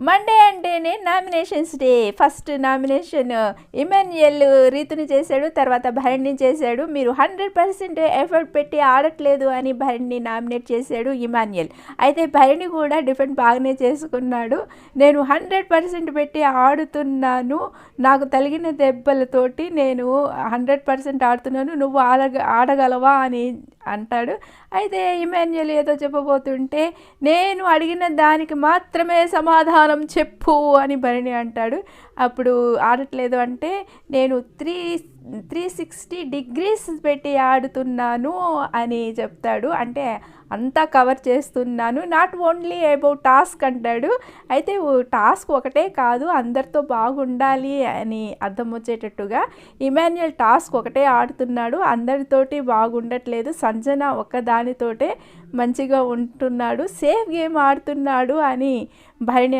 Monday అంటేనే nominations day first nomination Emmanuel రీతుని చేశాడు తర్వాత భరణ్ని చేశాడు. మీరు హండ్రెడ్ పర్సెంట్ ఎఫర్ట్ పెట్టి ఆడట్లేదు అని భరణ్ని నామినేట్ చేశాడు ఇమాన్యుయల్ అయితే భరణి కూడా డిఫెండ్ బాగానే చేసుకున్నాడు. నేను హండ్రెడ్ పర్సెంట్ పెట్టి ఆడుతున్నాను. నాకు తలిగిన దెబ్బలతోటి నేను హండ్రెడ్ పర్సెంట్ ఆడుతున్నాను. నువ్వు ఆడగ ఆడగలవా అని అంటాడు. అయితే ఇమాన్యుయల్ ఏదో చెప్పబోతుంటే నేను అడిగిన దానికి మాత్రమే సమాధానం సమాధానం చెప్పు అని భరణి అంటాడు. అప్పుడు ఆడట్లేదు అంటే నేను త్రీ త్రీ సిక్స్టీ డిగ్రీస్ పెట్టి ఆడుతున్నాను అని చెప్తాడు. అంటే అంతా కవర్ చేస్తున్నాను. నాట్ ఓన్లీ అబౌట్ టాస్క్ అంటాడు. అయితే టాస్క్ ఒకటే కాదు అందరితో బాగుండాలి అని అర్థం వచ్చేటట్టుగా ఇమాన్యుయల్ టాస్క్ ఒకటే ఆడుతున్నాడు. అందరితోటి బాగుండట్లేదు. సంజన ఒక్కదానితోటే మంచిగా ఉంటున్నాడు. సేఫ్ గేమ్ ఆడుతున్నాడు అని భరణి